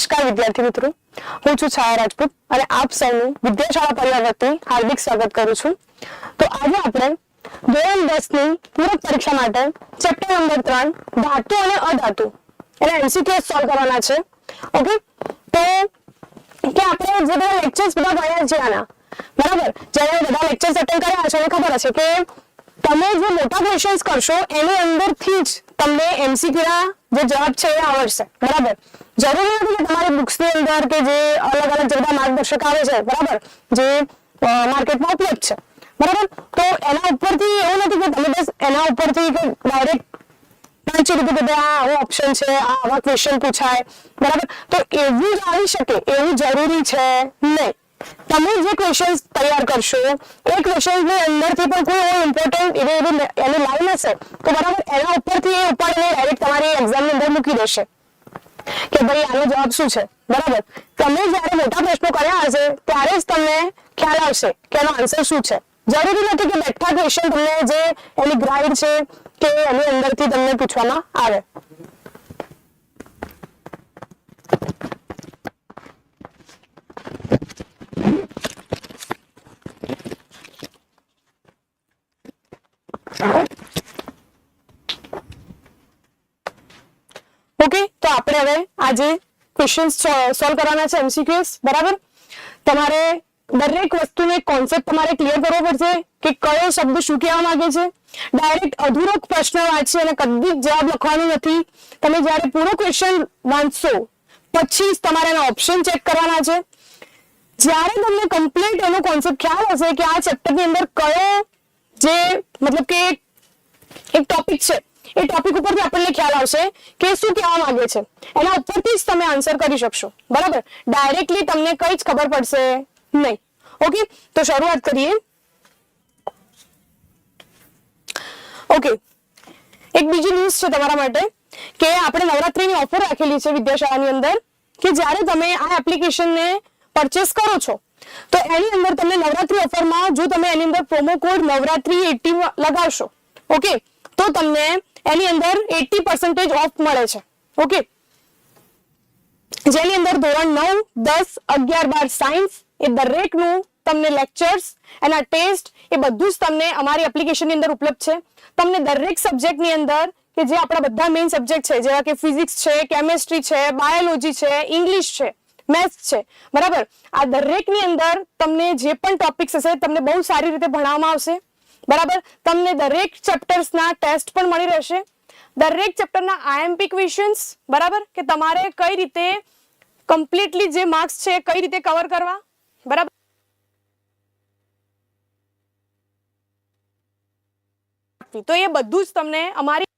નમસ્કાર, વિદ્યાર્થી મિત્રો. હું છું છાયા રાજપૂત અને આપ સૌનું વિદ્યાશાળા પરિવાર હાર્દિક સ્વાગત કરું છું. તો આજે આપણે ધોરણ દસની પૂરક પરીક્ષા માટે ચેપ્ટર નંબર ત્રણ, ધાતુ અને અધાતુ, એના એમસીક્યુ સોલ્વ કરવાના છે. ઓકે તો કે આપણે જે બધા લેક્ચર્સ બધા ભણ્યા છે આના બરાબર? જ્યારે બધા લેક્ચર્સ અટેન્ડ કર્યા છે એને ખબર હશે કે તમે જે મોટા ક્વેશ્ચન્સ કરશો, એની અંદરથી જ તમને એમસીક્યુ ના જે જવાબ છે એ આવડશે, બરાબર? જરૂરી નથી કે તમારી બુક્સની અંદર કે જે અલગ અલગ જે બધા માર્ગદર્શક આવે છે, બરાબર? જે માર્કેટમાં ઉપલબ્ધ છે, બરાબર? તો એના ઉપરથી એવું નથી કે તમે બસ એના ઉપરથી ડાયરેક્ટ વાંચી લીધું કે ભાઈ આવો ઓપ્શન છે આવા ક્વેશ્ચન પૂછાય, બરાબર? તો એવું જ આવી શકે, એવું જરૂરી છે નહીં. તમે જે ક્વેશ્ચન તૈયાર કરશો, એ ક્વેશ્ચનની અંદરથી પણ કોઈ એવો ઇમ્પોર્ટન્ટ એવી એવી એની લાઈન હશે, તો બરાબર એના ઉપરથી એ ઉપાડીને ડાયરેક્ટ તમારી એક્ઝામની અંદર મૂકી દેશે. કે ભાઈ આનો જવાબ શું છે? બરાબર. તમે જ્યારે મોટા પ્રશ્નો કર્યા હશે, ત્યારે જ તમને ખ્યાલ આવશે કે એનો આન્સર શું છે. જરૂરી નથી કે બેઠા ક્વેશ્ચન તમને જે એની ગ્રાઇડ છે કે એની અંદરથી તમને પૂછવામાં આવે. ઓકે તો આપણે હવે આજે ક્વેશ્ચન સોલ્વ કરવાના છે એમસીક્યુએસ બરાબર? તમારે દરેક વસ્તુનો એક કોન્સેપ્ટ તમારે ક્લિયર કરવો પડશે કે કયો શબ્દ શું કહેવા માંગે છે? ડાયરેક્ટ અધૂરો પ્રશ્ન વાંચી અને કદી જવાબ લખવાનો નથી. તમે જ્યારે પૂરો ક્વેશ્ચન વાંચશો, પછી જ તમારે એના ઓપ્શન ચેક કરવાના છે. જ્યારે તમને કમ્પ્લીટ એનો કોન્સેપ્ટ ખ્યાલ હશે કે આ ચેપ્ટરની અંદર કયો જે મતલબ કે એક ટોપિક છે. એ ટોપિક ઉપરથી આપણને ખ્યાલ આવશે કે શું કહેવા માંગે છે. એના ઉપરથી જ તમે આન્સર કરી શકશો. બરાબર? ડાયરેક્ટલી તમને કઈ જ ખબર પડશે નહીં. ઓકે તો શરૂઆત કરીએ. ઓકે એક બીજી ન્યૂઝ છે તમારા માટે કે આપણે નવરાત્રીની ઓફર રાખેલી છે વિદ્યાશાળાની અંદર કે જ્યારે તમે આ એપ્લિકેશનને પરચેસ કરો છો તો એની અંદર તમને નવરાત્રી ઓફરમાં જો તમે એની અંદર પ્રોમો કોડ નવરાત્રી એટી લગાવશો ઓકે તો તમને એની અંદર એટી પર્સન્ટેજ ઓફ મળે છે ઓકે જેની અંદર ધોરણ નવ, દસ, અગિયાર, બાર, સાયન્સ એ દરેકનું તમને લેક્ચર્સ એના ટેસ્ટ એ બધું જ તમને અમારી એપ્લિકેશનની અંદર ઉપલબ્ધ છે. તમને દરેક સબ્જેક્ટની અંદર કે જે આપણા બધા મેઇન સબ્જેક્ટ છે, જેવા કે ફિઝિક્સ છે કેમેસ્ટ્રી છે બાયોલોજી છે ઇંગ્લિશ છે મેથ્સ છે. બરાબર? આ દરેકની અંદર તમને જે પણ ટોપિક્સ હશે તમને બહુ સારી રીતે ભણાવવામાં આવશે. બરાબર? તમને દરેક ચેપ્ટર્સના ટેસ્ટ પણ મળી રહેશે. દરેક ચેપ્ટરના આઈએમપી ક્વેશ્ચન્સ બરાબર? કે તમારે કઈ રીતે કમ્પ્લીટલી જે માર્ક્સ છે, કઈ રીતે કવર કરવા? બરાબર? તો એ બધું જ તમને અમારી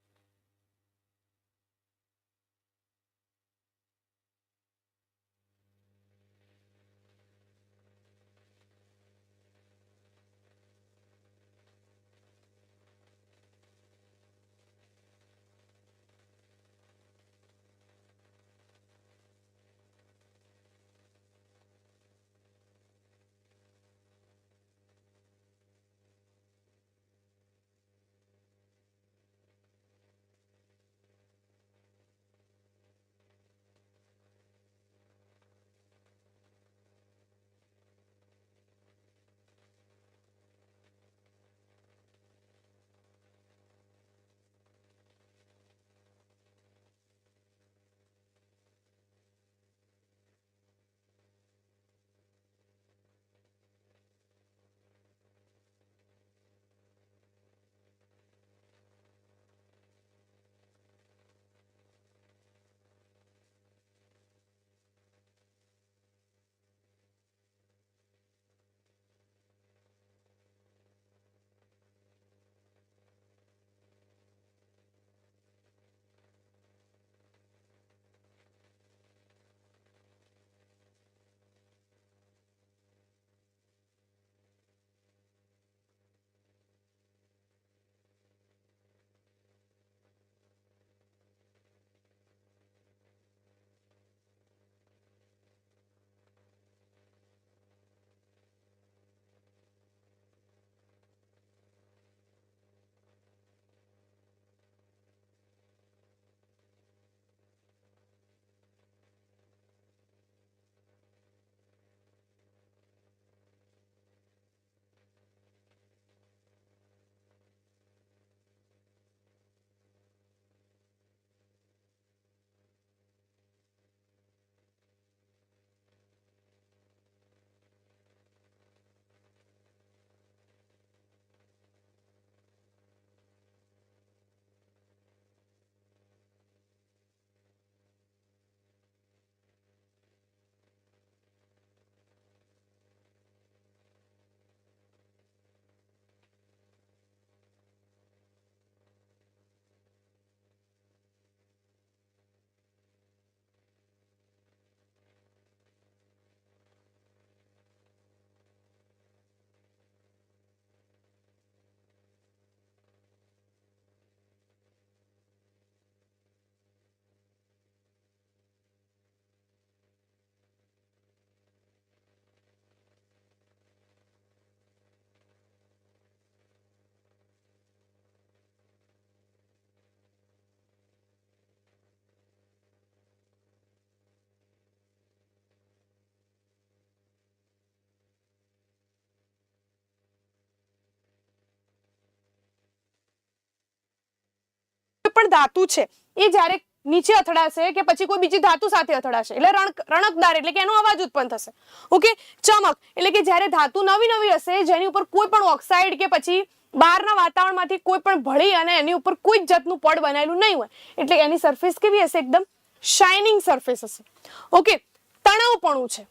પણ ધાતુ છે. એ જ્યારે નીચે અથડાશે કે પછી કોઈ બીજી ધાતુ સાથે અથડાશે. એટલે રણ, રણકદાર એટલે કે એનો અવાજ ઉત્પન્ન થશે. ઓકે? ચમક એટલે કે જ્યારે ધાતુ નવી નવી હશે, જેની ઉપર કોઈ પણ ઓક્સાઇડ કે પછી બહારના વાતાવરણમાંથી કોઈ પણ ભળી અને એની ઉપર કોઈ જ જાતનું પડ બનાવેલું નહીં હોય. એટલે એની સરફેસ કેવી હશે એકદમ? શાઇનિંગ સરફેસ હશે. ઓકે? તણાવપણું છે.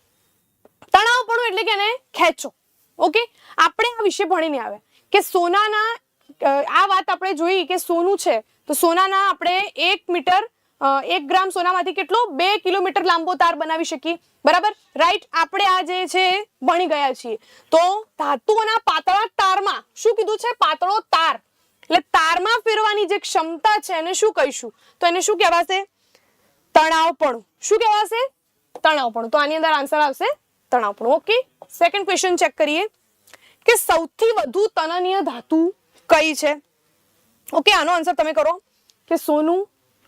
તણાવપણું એટલે કે એને ખેંચો. ઓકે? આપણે આ વિશે ભણીને આવે કે સોનાના આ વાત આપણે જોઈ કે સોનું છે તો સોનાના આપણે એક મીટર એક ગ્રામ સોનામાંથી કેટલો? બે કિલોમીટર લાંબો તાર બનાવી શકીએ. બરાબર? રાઈટ આપણે આ જે છે, ભણી ગયા છીએ. તો ધાતુઓના પાતળા તારમાં શું કીધું છે? પાતળો તાર. એટલે તારમાં ફેરવાની જે ક્ષમતા છે, એને શું કહીશું? તો એને શું કહેવાશે? તણાવપણું. શું કહેવાશે? તણાવપણું. તો આની અંદર આન્સર આવશે તણાવપણું. ઓકે સેકન્ડ ક્વેશ્ચન ચેક કરીએ કે સૌથી વધુ તનનીય ધાતુ કઈ છે? ઓકે આનો આન્સર તમે કરો. કે સોનું,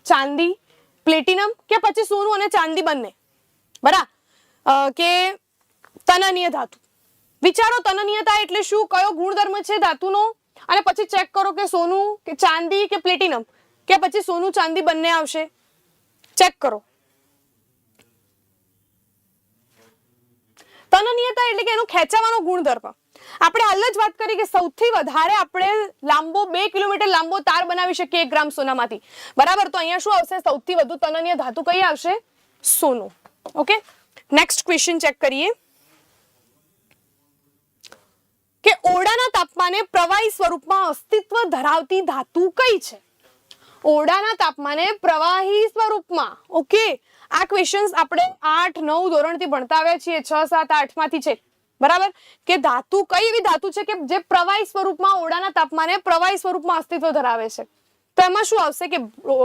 ચાંદી પ્લેટિનમ કે પછી સોનું અને ચાંદી બંને. બરા કે તનનીય ધાતુ. વિચારો તનનીયતા એટલે શું? કયો ગુણધર્મ છે ધાતુનો? અને પછી ચેક કરો કે સોનું, કે ચાંદી, કે પ્લેટિનમ કે પછી સોનું, ચાંદી બંને આવશે. ચેક કરો. તનનીયતા એટલે કે એનો ખેંચાવાનો ગુણધર્મ. આપણે હાલ જ વાત કરી કે સૌથી વધારે આપણે લાંબો બે કિલોમીટર લાંબો તાર બનાવી શકીએ એક ગ્રામ સોનામાંથી. બરાબર, તો અહીંયા શું આવશે? સૌથી વધુ તનનીય ધાતુ કઈ આવશે? સોનું. ઓકે નેક્સ્ટ ક્વેશ્ચન ચેક કરીએ. કે ઓરડાના તાપમાને પ્રવાહી સ્વરૂપમાં અસ્તિત્વ ધરાવતી ધાતુ કઈ છે? ઓરડાના તાપમાને પ્રવાહી સ્વરૂપમાં. ઓકે આ ક્વેશ્ચન્સ આપણે આઠ, નવ ધોરણથી ભણતા આવ્યા છીએ. છ, સાત, આઠમાંથી છે. બરાબર? કે ધાતુ, કઈ એવી ધાતુ છે કે જે પ્રવાહી સ્વરૂપમાં ઓરડાના તાપમાને પ્રવાહી સ્વરૂપમાં અસ્તિત્વ ધરાવે છે? તો એમાં શું આવશે કે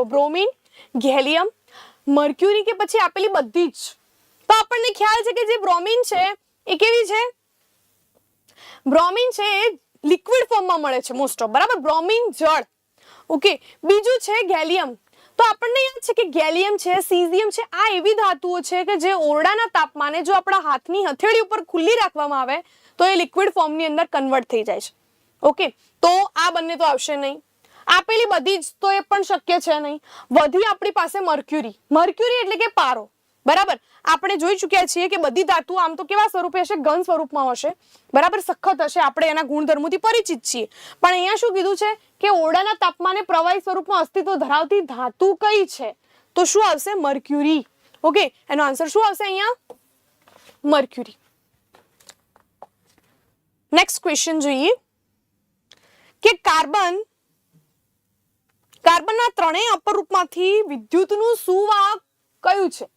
બ્રોમિન, ગેલિયમ, મર્ક્યુરી કે પછી આપેલી બધી જ. તો આપણને ખ્યાલ છે કે જે બ્રોમિન છે, એ કેવી છે? બ્રોમિન છે એ લિક્વિડ ફોર્મમાં મળે છે મોસ્ટ ઓફ બરાબર? બ્રોમિન જળ. ઓકે, બીજું છે ગેલિયમ. તો આપણને યાદ છે કે ગેલિયમ છે, સીઝિયમ છે, આ એવી ધાતુઓ છે કે જે ઓરડાના તાપમાને જો આપણા હાથની હથેળી ઉપર ખુલ્લી રાખવામાં આવે, તો એ લિક્વિડ ફોર્મની અંદર કન્વર્ટ થઈ જાય છે. ઓકે તો આ બંને તો આવશે નહીં. આપેલી બધી જ તો એ પણ શક્ય છે નહીં. વધી આપણી પાસે મર્ક્યુરી મર્ક્યુરી એટલે કે પારો. બરાબર? આપણે જોઈ ચૂક્યા છીએ કે બધી ધાતુ આમ તો કેવા સ્વરૂપે હશે? ઘન સ્વરૂપમાં હશે. બરાબર? સખત હશે. આપણે એના ગુણધર્મોથી પરિચિત છીએ. પણ અહીંયા શું કીધું છે કે ઓરડાના તાપમાને પ્રવાહી સ્વરૂપમાં અસ્તિત્વ ધરાવતી ધાતુ કઈ છે? તો શું આવશે? મર્ક્યુરી. ઓકે? એનો આન્સર શું આવશે અહીંયા? મર્ક્યુરી. નેક્સ્ટ ક્વેશ્ચન જોઈએ. કે કાર્બન, કાર્બનના ત્રણેય અપરૂપમાંથી વિદ્યુતનું સુવાહક કયું છે?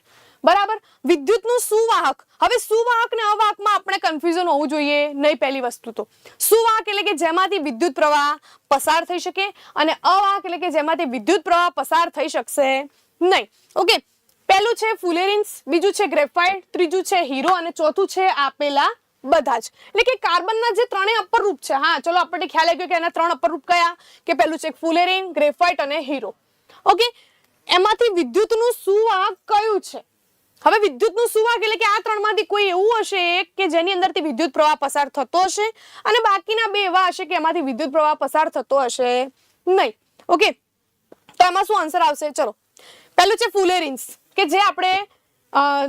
બરાબર? વિદ્યુતનું સુવાહક. હવે સુવાહક ને અવાહકમાં આપણે કન્ફ્યુઝન હોવું જોઈએ, નહીં પહેલી વસ્તુ તો. સુવાહક એટલે કે જેમાંથી વિદ્યુત પ્રવાહ પસાર થઈ શકે અને અવાહક એટલે કે જેમાંથી વિદ્યુત પ્રવાહ પસાર થઈ શકશે નહીં. ઓકે પહેલું છે ફુલેરિન્સ, બીજું છે ગ્રેફાઇટ, ત્રીજું છે હીરો અને ચોથું છે આપેલા બધા જ. એટલે કે કાર્બનના જે ત્રણેય અપર રૂપ છે, હા, ચલો આપણને ખ્યાલ આવી ગયો કે એના ત્રણ અપર રૂપ કયા? કે પહેલું છે ફુલેરિન, ગ્રેફાઇટ અને હીરો. ઓકે એમાંથી વિદ્યુતનું સુવાહક કયું છે? હવે વિદ્યુતનું સુવાહક એટલે કે આ ત્રણમાંથી કોઈ એવું હશે એક કે જેની અંદરથી વિદ્યુત પ્રવાહ પસાર થતો હશે અને બાકીના બે એવા હશે કે એમાંથી વિદ્યુત પ્રવાહ પસાર થતો હશે નહીં. ઓકે? તો એમાં શું આન્સર આવશે? ચલો. પહેલું છે ફુલેરિન્સ, કે જે આપણે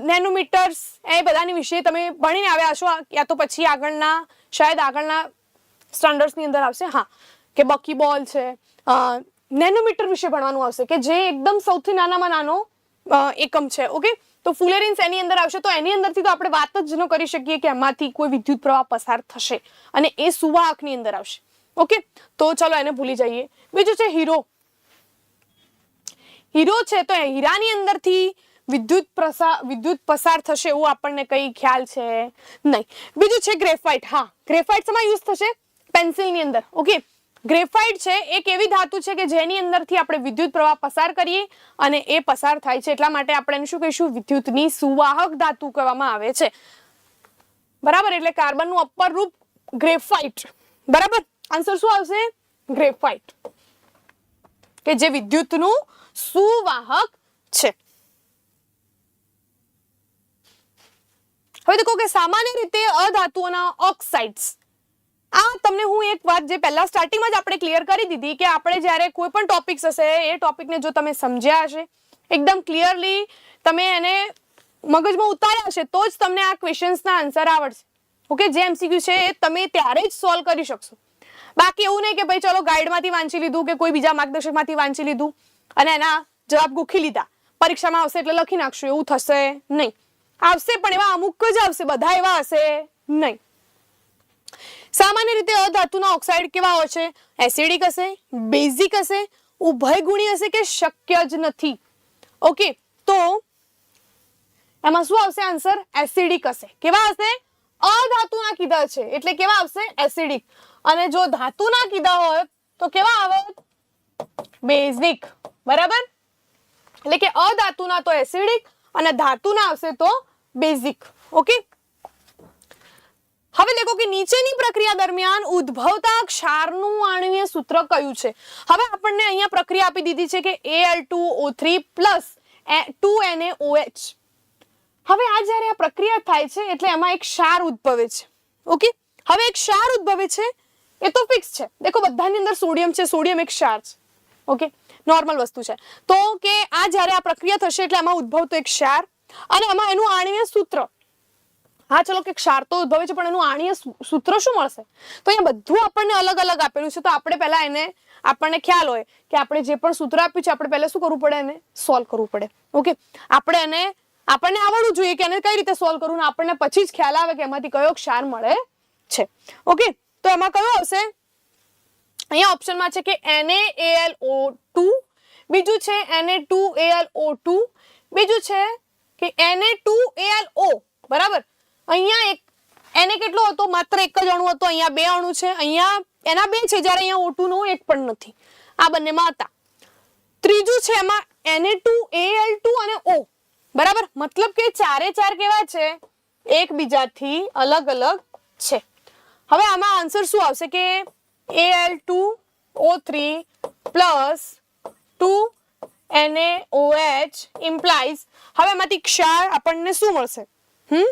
નેનોમીટર્સ એ બધાની વિશે તમે ભણીને આવ્યા છો યા તો પછી આગળના, શાયદ આગળના સ્ટાન્ડર્ડ્સની અંદર આવશે. હા. કે બકી બોલ છે. નેનોમીટર વિશે ભણવાનું આવશે, કે જે એકદમ સૌથી નાનામાં નાનો એકમ છે. ઓકે? તો ફુલેરિન્સ એની અંદર આવશે. તો એની અંદરથી તો આપણે વાત જ ન કરી શકીએ કે એમાંથી કોઈ વિદ્યુત પ્રવાહ પસાર થશે અને એ સુવાહકની અંદર આવશે. ઓકે? તો ચલો એને ભૂલી જઈએ. બીજું છે હીરો. હીરો છે તો હીરાની અંદરથી વિદ્યુત પ્રસાર વિદ્યુત પસાર થશે એવું આપણને કઈ ખ્યાલ છે? નહીં. બીજું છે ગ્રેફાઇટ. હા ગ્રેફાઇટ શેમાં યુઝ થશે પેન્સિલની અંદર. ઓકે? ગ્રેફાઇટ છે, એક એવી ધાતુ છે કે જેની અંદરથી આપણે વિદ્યુત પ્રવાહ પસાર કરીએ અને એ પસાર થાય છે. એટલા માટે આપણે શું કહીશું? વિદ્યુતની સુવાહક ધાતુ કહેવામાં આવે છે. બરાબર? એટલે કાર્બનનું અપર રૂપ ગ્રેફાઇટ. બરાબર? આન્સર શું આવશે? ગ્રેફાઇટ. કે જે વિદ્યુતનું સુવાહક છે. હવે કહો કે સામાન્ય રીતે અધાતુઓના ઓક્સાઇડ્સ આ તમને હું એક વાત જે પહેલા સ્ટાર્ટિંગમાં જ આપણે ક્લિયર કરી દીધી કે આપણે જ્યારે કોઈ પણ ટોપિક્સ હશે, એ ટોપિકને જો તમે સમજ્યા હશે, એકદમ ક્લિયરલી તમે એને મગજમાં ઉતાર્યા હશે, તો જ તમને આ ક્વેશ્ચન્સના આન્સર આવડશે. ઓકે જે એમસીક્યુ છે, એ તમે ત્યારે જ સોલ્વ કરી શકશો. બાકી એવું નહીં કે ભાઈ ચલો ગાઈડમાંથી વાંચી લીધું કે કોઈ બીજા માર્ગદર્શકમાંથી વાંચી લીધું અને એના જવાબ ગોખી લીધા. પરીક્ષામાં આવશે એટલે લખી નાખશું, એવું થશે નહીં. આવશે પણ એવા અમુક જ આવશે, બધા એવા હશે નહીં. સામાન્ય રીતે અધાતુના ઓક્સાઇડ કેવા હોય છે? એસિડિક હશે, બેઝિક હશે ઉભયગુણી હશે કે શક્ય જ નથી? ઓકે, તો એમાં શું આવશે આન્સર? એસિડિક હશે. કેવા હશે? અધાતુના કીધા છે. એટલે કેવા આવશે? એસિડિક. અને જો ધાતુના કીધા હોય તો કેવા આવે બેઝિક. બરાબર? એટલે કે અધાતુના તો એસિડિક અને ધાતુના આવશે તો બેઝિક. ઓકે? હવે દેખો કે નીચેની પ્રક્રિયા દરમિયાન ઉદ્ભવતા ક્ષારનું આણ્વીય સૂત્ર કયું છે? હવે આપણને અહીંયા પ્રક્રિયા આપી દીધી છે કે Al2O3 2NaOH હવે આ જ્યારે આ પ્રક્રિયા થાય છે, એટલે એમાં એક ક્ષાર ઉદ્ભવે છે. ઓકે? હવે એક ક્ષાર ઉદ્ભવે છે, એ તો ફિક્સ છે. દેખો, બધાની અંદર સોડિયમ છે સોડિયમ એક ક્ષાર છે. ઓકે? નોર્મલ વસ્તુ છે. તો કે આ જ્યારે આ પ્રક્રિયા થશે, એટલે એમાં ઉદ્ભવતો એક ક્ષાર અને એમાં એનું આણ્વીય સૂત્ર. હા, ચલો કે ક્ષાર તો ઉદ્ભવે છે, પણ એનું આણીય સૂત્ર શું મળશે? તો અહીંયા બધું આપણને અલગ અલગ આપેલું છે, તો આપણે પહેલા એને, આપણને ખ્યાલ હોય કે આપણે જે પણ સૂત્ર આપ્યું છે, આપણે પહેલા શું કરવું પડે એને? સોલ્વ કરવું પડે. ઓકે આપણે એને, આપણને આવડવું જોઈએ કે એને કઈ રીતે સોલ્વ કરવું ને આપણને પછી જ ખ્યાલ આવે કે એમાંથી કયો ક્ષાર મળે છે. ઓકે તો એમાં કયો આવશે? અહીંયા ઓપ્શનમાં છે કે એને એલ ઓ ટુ બીજું છે Na2AlO2 બીજું છે કે એને ટુ એલ ઓ બરાબર? અહીંયા એક, એને કેટલો હતો? માત્ર એક જ અણુ હતો. અહીંયા બે અણુ છે. અહીંયા એના બે છે. જ્યારે અહીંયા ઓટુ નો એક પણ નથી. આ બંનેમાં હતા. ત્રીજું છે એમાં Na2Al2 અને ઓ બરાબર? મતલબ કે ચારે ચાર કેવા છે? એકબીજાથી અલગ અલગ છે. હવે આમાં આન્સર શું આવશે કે Al2O3 પ્લસ ટુ એને ઓ એચ ઇમ્પ્લાઇઝ હવે એમાંથી ક્ષાર આપણને શું મળશે? હમ?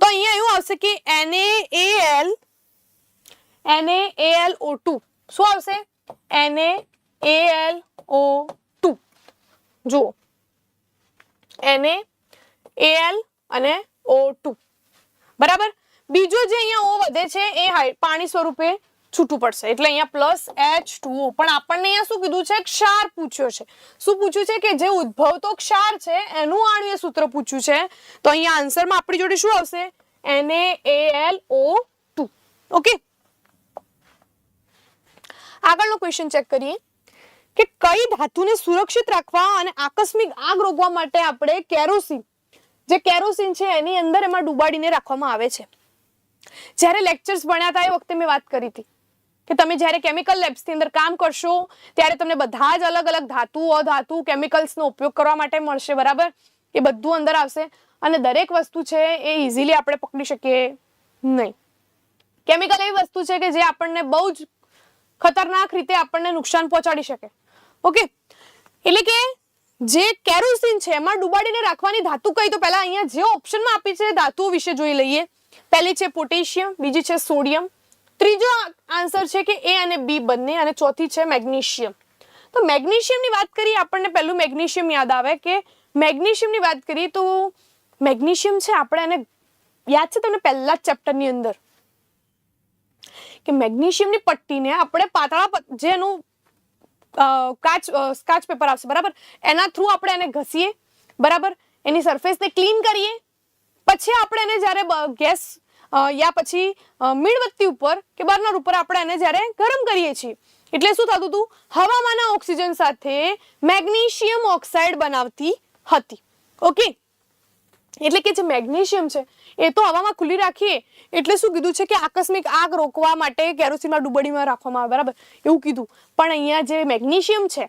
તો અહીંયા એવું આવશે કે NaAl NaAlO2 શું આવશે? NaAlO2 જુઓ. NaAl અને O2 બરાબર? બીજો જે અહીંયા O વધે છે, એ પાણી સ્વરૂપે છૂટું પડશે. એટલે અહીંયા પ્લસ એચ ટુ પણ આપણને અહીંયા શું કીધું છે? ક્ષાર પૂછ્યો છે. શું પૂછ્યું છે કે જે ઉદ્ભવતો ક્ષાર છે, એનું આણ્વીય સૂત્ર પૂછ્યું છે? તો અહીંયા આન્સરમાં આપણી જોડે શું આવશે? એને A L O two okay આગળનો ક્વેશ્ચન ચેક કરીએ. કે કઈ ધાતુને સુરક્ષિત રાખવા અને આકસ્મિક આગ રોકવા માટે આપણે કેરોસીન, જે કેરોસીન છે, એની અંદર એમાં ડુબાડીને રાખવામાં આવે છે. જ્યારે લેક્ચર્સ ભણ્યા હતા એ વખતે મેં વાત કરી હતી. કે તમે જ્યારે કેમિકલ લેબ્સની અંદર કામ કરશો, ત્યારે તમને બધા જ અલગ અલગ ધાતુ, અધાતુ કેમિકલ્સનો ઉપયોગ કરવા માટે મળશે, બરાબર? એ બધું અંદર આવશે અને દરેક વસ્તુ છે એ ઇઝીલી આપણે પકડી શકીએ નહીં. કેમિકલ એવી વસ્તુ છે કે જે આપણને બહુ જ ખતરનાક રીતે આપણને નુકસાન પહોંચાડી શકે. ઓકે એટલે કે જે કેરોસીન છે, એમાં ડુબાડીને રાખવાની ધાતુ કઈ? તો પહેલા અહીંયા જે ઓપ્શનમાં આપી છે, ધાતુઓ વિશે જોઈ લઈએ. પહેલી છે પોટેશિયમ, બીજી છે સોડિયમ. ત્રીજો આન્સર છે કે એ અને બી બંને અને ચોથી છે મેગ્નેશિયમ. તો મેગ્નેશિયમની વાત કરીએ, આપણને પહેલું મેગ્નેશિયમ યાદ આવે કે મેગ્નેશિયમની વાત કરીએ તો મેગ્નેશિયમ છે આપણે એને યાદ છે તમને પહેલા જ ચેપ્ટરની અંદર? કે મેગ્નેશિયમની પટ્ટીને આપણે પાતળા જેનું કાચ કાચ પેપર આવશે, બરાબર? એના થ્રુ આપણે એને ઘસીએ, બરાબર? એની સરફેસને ક્લીન કરીએ, પછી આપણે એને જ્યારે ગેસ યા પછી મીણબત્તી ઉપર કે બર્નર ઉપર આપણે એને જ્યારે ગરમ કરીએ છીએ. એટલે શું થતું હતું હવામાંના ઓક્સિજન સાથે મેગ્નેશિયમ ઓક્સાઇડ બનાવતી હતી. ઓકે? એટલે કે જે મેગ્નેશિયમ છે, એ તો હવામાં ખુલ્લી રાખીએ. એટલે શું કીધું છે કે આકસ્મિક આગ રોકવા માટે કેરોસીનમાં ડુબડીમાં રાખવામાં આવે. બરાબર? એવું કીધું. પણ અહીંયા જે મેગ્નેશિયમ છે,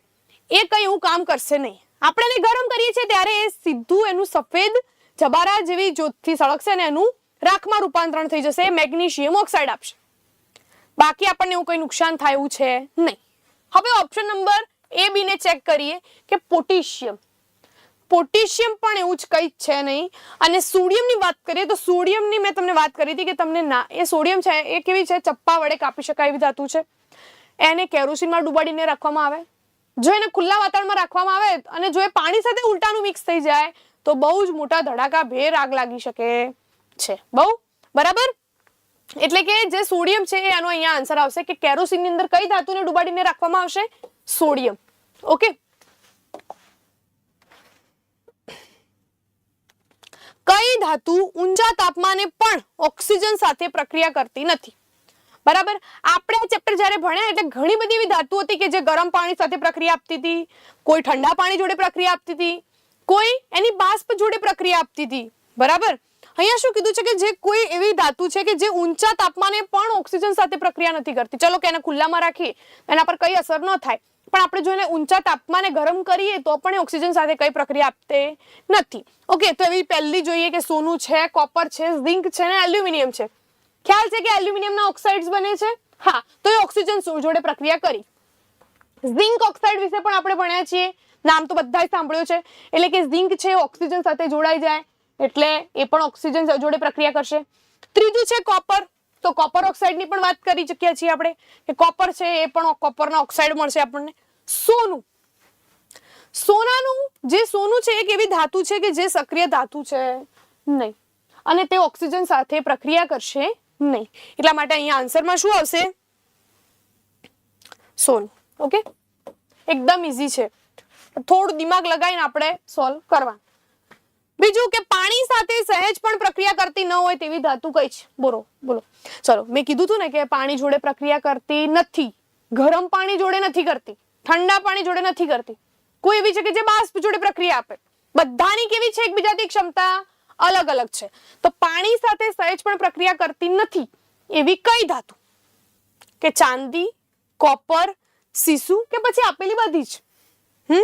એ કંઈ એવું કામ કરશે નહીં. આપણે એને ગરમ કરીએ છીએ ત્યારે એ સીધું એનું સફેદ જબારા જેવી જ્યોતથી સળગશે અને એનું રાખમાં રૂપાંતરણ થઈ જશે, મેગ્નેશિયમ ઓક્સાઇડ આપશે. બાકી આપણને એવું કંઈ નુકસાન થાય છે નહીં. હવે ઓપ્શન નંબર એ બી ને ચેક કરીએ કે પોટેશિયમ. પોટેશિયમ પણ એવું જ કંઈ છે નહીં. અને સોડિયમની વાત કરીએ તો સોડિયમની મેં તમને વાત કરી હતી કે તમને ના, એ સોડિયમ છે, એ કેવી છે? ચપ્પા વડે કાપી શકાય એવી ધાતુ છે. એને કેરોસીનમાં ડુબાડીને રાખવામાં આવે. જો એને ખુલ્લા વાતાવરણમાં રાખવામાં આવે અને જો એ પાણી સાથે ઉલટાનું મિક્સ થઈ જાય, તો બહુ જ મોટા ધડાકા ભેર આગ લાગી શકે. છે. બહુ? બરાબર? એટલે કે જે સોડિયમ છે, એનો અહીંયા આન્સર આવશે કે કેરોસીનની અંદર કઈ ધાતુને ડુબાડીને રાખવામાં આવશે? સોડિયમ. ઓકે? કઈ ધાતુ ઊંચા તાપમાને પણ ઓક્સિજન સાથે પ્રક્રિયા કરતી નથી? બરાબર? આપણે આ ચેપ્ટર જ્યારે ભણ્યા, એટલે ઘણી બધી એવી ધાતુ હતી કે જે ગરમ પાણી સાથે પ્રક્રિયા આપતી હતી, કોઈ ઠંડા પાણી જોડે પ્રક્રિયા આપતી હતી, કોઈ એની બાષ્પ જોડે પ્રક્રિયા આપતી હતી. બરાબર? અહીંયા શું કીધું છે કે જે કોઈ એવી ધાતુ છે કે જે ઊંચા તાપમાને પણ ઓક્સિજન સાથે પ્રક્રિયા નથી કરતી. ચલો કે એને ખુલ્લામાં રાખીએ એના પર કઈ અસર ન થાય. પણ આપણે જો એને ઊંચા તાપમાને ગરમ કરીએ તો પણ એ ઓક્સિજન સાથે કઈ પ્રક્રિયા આપતે નથી. ઓકે, તો એવી પહેલી જોઈએ કે સોનું છે, કોપર છે, ઝિંક છે ને એલ્યુમિનિયમ છે. ખ્યાલ છે કે એલ્યુમિનિયમના ઓક્સાઇડ્સ બને છે? હા, તો એ ઓક્સિજન જોડે પ્રક્રિયા કરી. ઝિંક ઓક્સાઇડ વિશે પણ આપણે ભણ્યા છીએ. નામ તો બધા સાંભળ્યું છે. એટલે કે ઝિંક છે ઓક્સિજન સાથે જોડાઈ જાય. એટલે એ પણ ઓક્સિજન જોડે પ્રક્રિયા કરશે. ત્રીજું છે કોપર તો કોપર ઓક્સાઇડની પણ વાત કરી ચૂક્યા છીએ આપણે કે કોપર છે એ પણ કોપરના ઓક્સાઇડ મળશે આપણને. સોનું. સોનાનું જે સોનું છે એક એવી ધાતુ છે કે જે સક્રિય ધાતુ છે. નહીં. અને તે ઓક્સિજન સાથે પ્રક્રિયા કરશે નહીં. એટલા માટે અહીંયા આન્સરમાં શું આવશે? સોનું. ઓકે? એકદમ ઇઝી છે. થોડું દિમાગ લગાવીને આપણે સોલ્વ કરવાનું. બીજું કે પાણી સાથે સહેજ પણ પ્રક્રિયા કરતી ન હોય તેવી ધાતુ કઈ છે? બોલો બોલો. ચલો, મેં કીધું હતું ને કે પાણી જોડે પ્રક્રિયા કરતી નથી. ગરમ પાણી જોડે નથી કરતી. ઠંડા પાણી જોડે નથી કરતી. કોઈ એવી છે કે જે બાષ્પ જોડે પ્રક્રિયા આપે? બધાની કેવી છે એકબીજાથી ક્ષમતા? અલગ અલગ છે. તો પાણી સાથે સહેજ પણ પ્રક્રિયા કરતી નથી એવી કઈ ધાતુ? કે ચાંદી, કોપર, સીસુ કે પછી આપેલી બધી જ? હમ?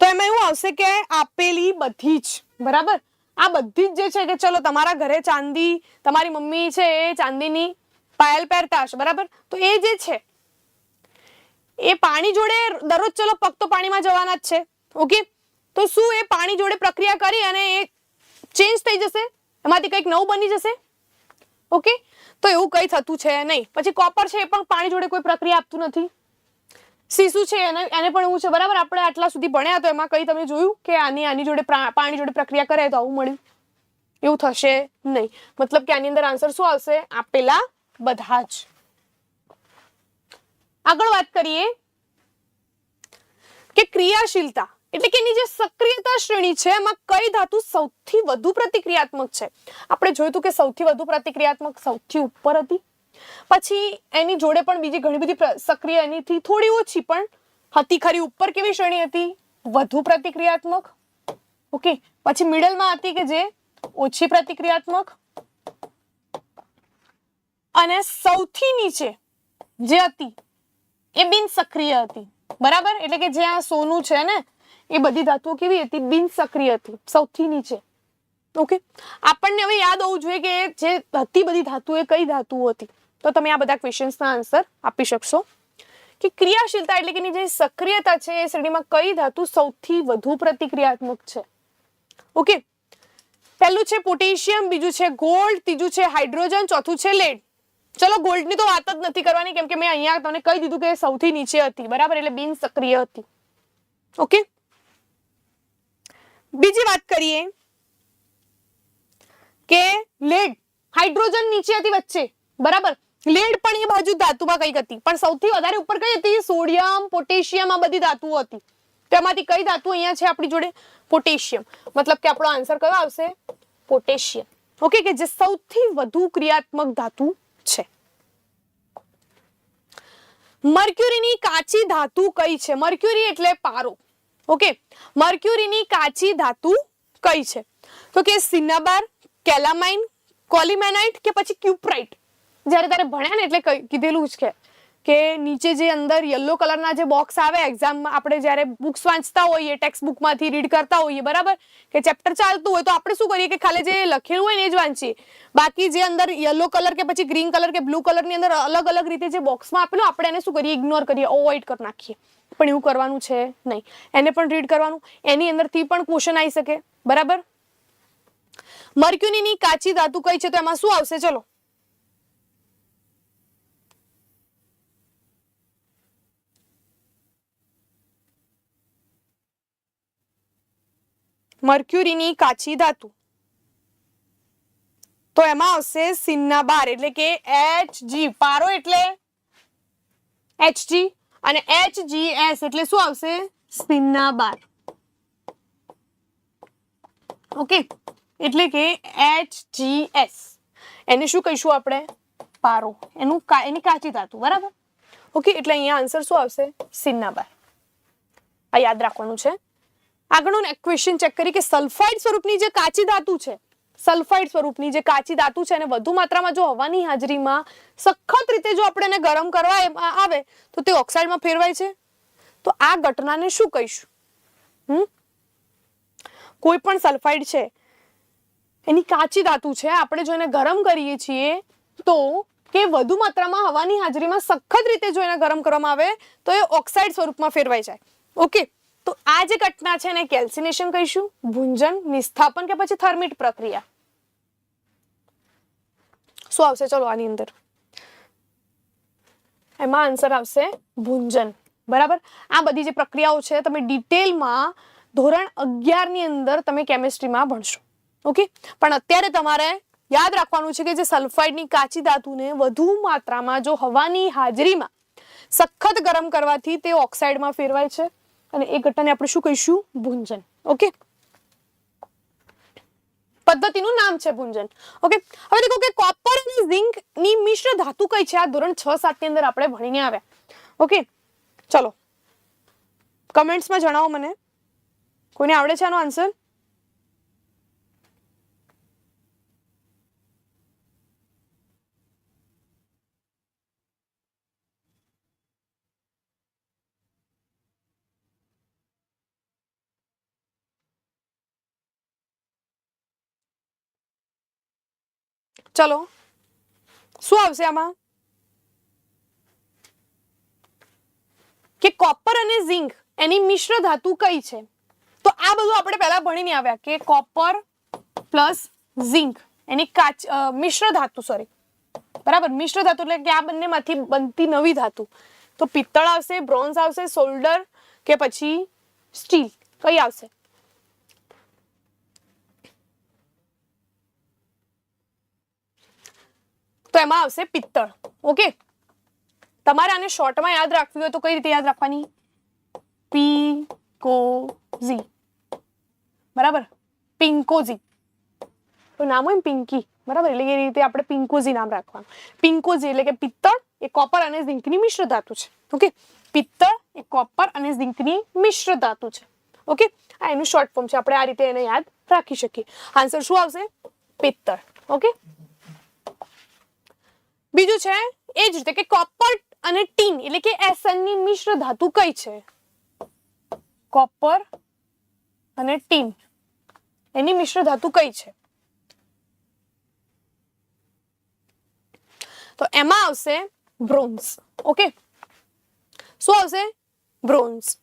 તો એમાં એવું આવશે કે આપેલી બધી જ, બરાબર? આ બધી જ જે છે કે ચલો તમારા ઘરે ચાંદી, તમારી મમ્મી છે એ ચાંદીની પાયલ પહેરતા હશે, બરાબર? તો એ જે છે, એ પાણી જોડે દરરોજ ચલો પગ તો પાણીમાં જવાના જ છે, ઓકે? તો શું એ પાણી જોડે પ્રક્રિયા કરી અને એ ચેન્જ થઈ જશે? એમાંથી કંઈક નવું બની જશે? ઓકે? તો એવું કંઈ થતું છે નહીં. પછી કોપર છે એ પણ પાણી જોડે કોઈ પ્રક્રિયા આપતું નથી. સીસુ છે, એને એને પણ એવું છે. બરાબર? આપણે આટલા સુધી ભણ્યા તો એમાં કઈ તમે જોયું કે આની આની જોડે પાણી જોડે પ્રક્રિયા કરે તો આવું મળ્યું? એવું થશે નહીં. મતલબ કે આની અંદર આન્સર શું આવશે? આપેલા બધા જ. આગળ વાત કરીએ કે ક્રિયાશીલતા. એટલે કે એની જે સક્રિયતા શ્રેણી છે, એમાં કઈ ધાતુ સૌથી વધુ પ્રતિક્રિયાત્મક છે? આપણે જોયું હતું કે સૌથી વધુ પ્રતિક્રિયાત્મક સૌથી ઉપર હતી. પછી એની જોડે પણ બીજી ઘણી બધી સક્રિય એનીથી થોડી ઓછી, પણ હતી ખરી ઉપર કેવી શ્રેણી હતી? વધુ પ્રતિક્રિયાત્મક? ઓકે પછી મિડલમાં હતી કે જે ઓછી પ્રતિક્રિયાત્મક? અને સૌથી નીચે જે હતી, એ બિન સક્રિય હતી. બરાબર? એટલે કે જે આ સોનું છે ને, એ બધી ધાતુઓ કેવી હતી? બિન સક્રિય હતી. સૌથી નીચે. ઓકે આપણને હવે યાદ હોવું જોઈએ કે જે હતી બધી ધાતુઓ એ કઈ ધાતુઓ હતી? તો તમે આ બધા ક્વેશ્ચન્સના આન્સર આપી શકશો. કે ક્રિયાશીલતા એટલે કે જે સક્રિયતા છે એ શ્રેણીમાં કઈ ધાતુ સૌથી વધુ પ્રતિક્રિયાત્મક છે? ઓકે પહેલું છે પોટેશિયમ, બીજું છે ગોલ્ડ ત્રીજું છે હાઇડ્રોજન ચોથું છે લેડ ચલો ગોલ્ડની તો વાત જ નથી કરવાની કેમ કે મેં અહીંયા તમને કહી દીધું કે સૌથી નીચે હતી. બરાબર? એટલે બિન સક્રિય હતી. ઓકે બીજી વાત કરીએ કે લેડ હાઇડ્રોજન નીચે હતી વચ્ચે. બરાબર? લેડ પણ એ બાજુ ધાતુમાં કંઈક હતી. પણ સૌથી વધારે ઉપર કઈ હતી? સોડિયમ, પોટેશિયમ આ બધી ધાતુઓ હતી. તેમાંથી કઈ ધાતુ અહીંયા છે આપણી જોડે? પોટેશિયમ. મતલબ કે આપણો આન્સર કયો આવશે? પોટેશિયમ. ઓકે કે જે સૌથી વધુ ક્રિયાત્મક ધાતુ છે. મર્ક્યુરીની કાચી ધાતુ કઈ છે? મર્ક્યુરી એટલે પારો. ઓકે મર્ક્યુરીની કાચી ધાતુ કઈ છે? તો કે સિનાબાર, કેલામાઇન, કોલિમેનાઇટ કે પછી ક્યુપ્રાઇટ? જ્યારે તારે ભણ્યા ને એટલે કીધેલું જ છે કે નીચે જે અંદર યલો કલરના જે બોક્સ આવે એક્ઝામમાં આપણે જ્યારે બુક્સ વાંચતા હોઈએ ટેક્સ્ટ બુકમાંથી રીડ કરતા હોઈએ, બરાબર? કે ચેપ્ટર ચાલતું હોય તો આપણે શું કરીએ કે ખાલી જે લખેલું હોય ને એ જ વાંચીએ. બાકી જે અંદર યલો કલર કે પછી ગ્રીન કલર કે બ્લુ કલરની અંદર અલગ અલગ રીતે જે બોક્સમાં આપેલું આપણે એને શું કરીએ? ઇગ્નોર કરીએ અવોઇડ કરી નાખીએ. પણ એવું કરવાનું છે નહીં. એને પણ રીડ કરવાનું. એની અંદરથી પણ ક્વેશ્ચન આવી શકે. બરાબર? મર્ક્યુરીની કાચી ધાતુ કઈ છે તો એમાં શું આવશે? ચલો. મર્ક્યુરીની કાચી ધાતુ. તો એમાં આવશે સિન્ના બાર, એટલે કે Hg પારો એટલે Hg અને HgS એટલે શું આવશે? Cinnabar. ઓકે? એટલે કે HgS એને શું કહીશું આપણે? પારો. એનું એની કાચી ધાતુ, બરાબર? ઓકે, એટલે અહીંયા આન્સર શું આવશે? સિન્ના બાર. આ યાદ રાખવાનું છે. આગળનું ક્વેશ્ચન ચેક કરી કે સલ્ફાઇડ સ્વરૂપની જે કાચી ધાતુ છે સલ્ફાઇડ સ્વરૂપની જે કાચી ધાતુ છે અને વધુ માત્રામાં જો હવાની હાજરીમાં સખત રીતે જો આપણે એને ગરમ કરવા આવે, તો તે ઓક્સાઇડમાં ફેરવાય છે? તો આ ઘટનાને શું કહીશું? હમ? કોઈ પણ સલ્ફાઇડ છે, એની કાચી ધાતુ છે, આપણે જો એને ગરમ કરીએ છીએ, તો કે વધુ માત્રામાં હવાની હાજરીમાં સખત રીતે જો એને ગરમ કરવામાં આવે, તો એ ઓક્સાઇડ સ્વરૂપમાં ફેરવાઈ જાય. ઓકે? તો આ જે ઘટના છે એને કેલ્સિનેશન કહીશું? ભૂંજન, નિસ્થાપન કે પછી થર્મિટ પ્રક્રિયા? શું આવશે? ચલો આની અંદર. એમાં આન્સર આવશે ભૂંજન. બરાબર? આ બધી જે પ્રક્રિયાઓ છે, તમે ડિટેલમાં ધોરણ અગિયારની અંદર તમે કેમિસ્ટ્રીમાં ભણશો. ઓકે પણ અત્યારે તમારે યાદ રાખવાનું છે કે જે સલ્ફાઇડની કાચી ધાતુને વધુ માત્રામાં જો હવાની હાજરીમાં સખત ગરમ કરવાથી તે ઓક્સાઇડમાં ફેરવાય છે. અને એ ઘટનાને આપણે શું કહીશું? ભૂંજન. ઓકે? પદ્ધતિનું નામ છે ભૂંજન. ઓકે? હવે દેખો કે કોપર અને ઝિંકની મિશ્ર ધાતુ કઈ છે? આ ધોરણ 6 7 ની અંદર આપણે ભણીને આવ્યા. ઓકે? ચલો. કમેન્ટ્સમાં જણાવો મને. કોઈને આવડે છે આનો આન્સર ચલો. શું આવશે આમાં? કે કોપર અને ઝિંક એની મિશ્ર ધાતુ કઈ છે? તો આ બધું આપણે પહેલા ભણીને આવ્યા કે કોપર પ્લસ ઝિંક એની કાચ મિશ્ર ધાતુ સોરી બરાબર? મિશ્ર ધાતુ એટલે કે આ બંનેમાંથી બનતી નવી ધાતુ. તો પિત્તળ આવશે બ્રોન્ઝ આવશે સોલ્ડર કે પછી સ્ટીલ કઈ આવશે? તો એમાં આવશે પિત્તળ, ઓકે? તમારે આને શોર્ટમાં યાદ રાખવી હોય તો કઈ રીતે યાદ રાખવાની? પી બરાબર? પિંકોઝી તો નામ હોય પિંકી બરાબર? એટલે એ રીતે આપણે પિંકોઝી નામ રાખવાનું. પિંકોઝી એટલે કે પિત્તળ એ કોપર અને ઝીંકની મિશ્ર ધાતુ છે. ઓકે? પિત્તળ એ કોપર અને ઝીંકની મિશ્ર ધાતુ છે. ઓકે? આ એનું શોર્ટ ફોર્મ છે. આપણે આ રીતે એને યાદ રાખી શકીએ. આન્સર શું આવશે? પિત્તળ. ઓકે? બીજું છે, એ જ રીતે કે કોપર અને ટીન એટલે કે એસનની મિશ્ર ધાતુ કઈ છે? કોપર અને ટીન એની મિશ્ર ધાતુ કઈ છે? તો એમાં આવશે બ્રોન્ઝ ઓકે શું આવશે? બ્રોન્ઝ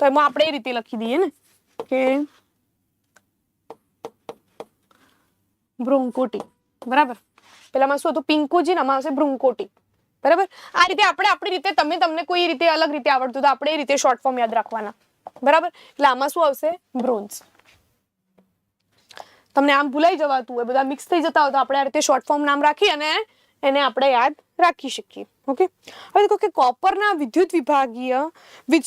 તો એમાં આપણે એ રીતે લખી દઈએ ને, કે બ્રોન્કોટી બરાબર? પેલામાં શું હતું? પિંકોજી આમાં આવશે બ્રુંકોટી બરાબર? આ રીતે આપણે આપણી રીતે, તમે તમને કોઈ રીતે અલગ રીતે આવડતું તો આપણે એ રીતે શોર્ટ ફોર્મ યાદ રાખવાના. બરાબર? એટલે આમાં શું આવશે? બ્રોન્ઝ તમને આમ ભૂલાઈ જવાતું હોય, બધા મિક્સ થઈ જતા હોય તો આપણે આ રીતે શોર્ટ ફોર્મ નામ રાખી અને એને આપણે યાદ રાખી શકીએ. ઓકે હવે દેખો કે કોપરના વિદ્યુત વિભાગીય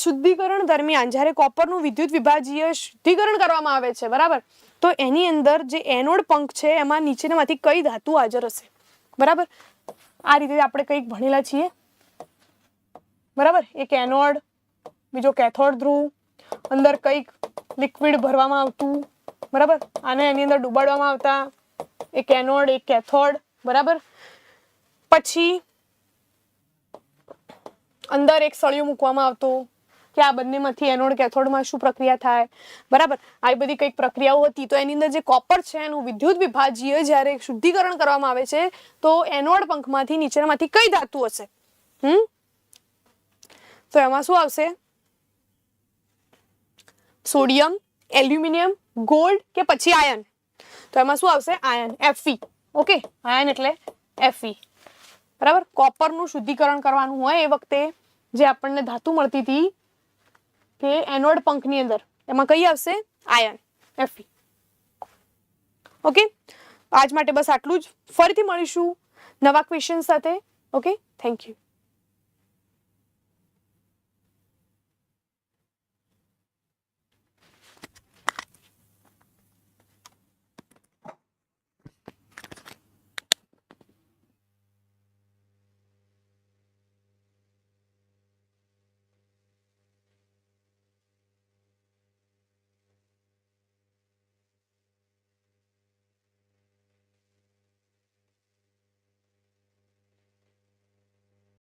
શુદ્ધિકરણ દરમિયાન, જ્યારે કોપરનું વિદ્યુત વિભાગીય શુદ્ધિકરણ કરવામાં આવે છે, બરાબર? તો એની અંદર જે એનોડ પંખ છે, એમાં નીચેનામાંથી કઈ ધાતુ હાજર હશે? બરાબર? આ રીતે આપણે કંઈક ભણેલા છીએ. બરાબર? એક એનોડ, બીજો કેથોડ ધ્રુવ, અંદર કંઈક લિક્વિડ ભરવામાં આવતું. બરાબર? આને એની અંદર ડુબાડવામાં આવતા. એક એનોડ, એક કેથોડ. બરાબર? પછી અંદર એક સળિયો મૂકવામાં આવતો. કે આ બંનેમાંથી એનોડ કેથોડમાં શું પ્રક્રિયા થાય? બરાબર. આવી બધી કંઈક પ્રક્રિયાઓ હતી. તો એની અંદર જે કોપર છે, એનું વિદ્યુત વિભાજીય જ્યારે શુદ્ધિકરણ કરવામાં આવે છે, તો એનોડ પંખમાંથી નીચેનામાંથી કઈ ધાતુ હશે? હમ? તો એમાં શું આવશે? સોડિયમ, એલ્યુમિનિયમ, ગોલ્ડ કે પછી આયન? તો એમાં શું આવશે? આયન. Fe. ઓકે? આયન એટલે Fe. બરાબર? કોપરનું શુદ્ધિકરણ કરવાનું હોય એ વખતે જે આપણને ધાતુ મળતી હતી કે એનોડ પંખની અંદર. એમાં કઈ આવશે? Iron Fe. ઓકે આજ માટે બસ આટલું જ. ફરીથી મળીશું નવા ક્વેશ્ચન સાથે. Okay thank you